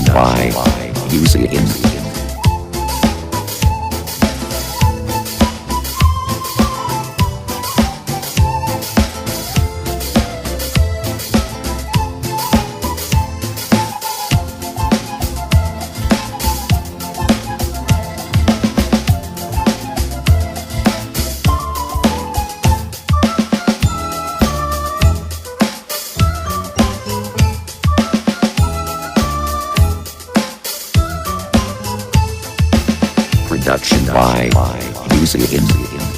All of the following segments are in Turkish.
by Using production by Music India.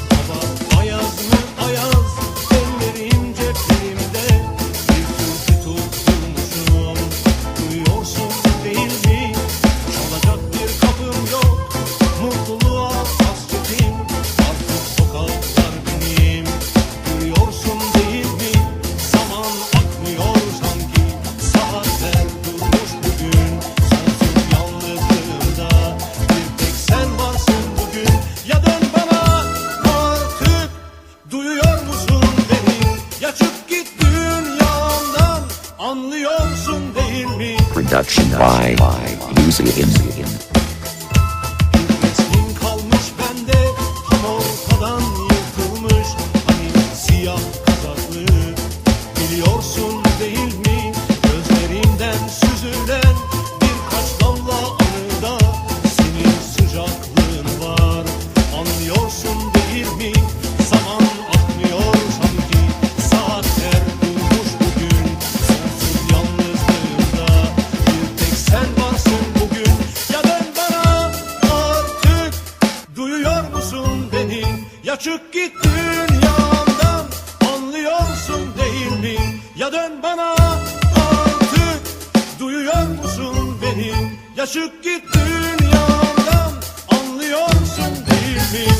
Anlıyorsun değil mi? Production by, by Music Kaçıp git dünyamdan anlıyorsun değil mi? Ya dön bana artık duyuyor musun beni? Yaşıp git dünyamdan anlıyorsun değil mi?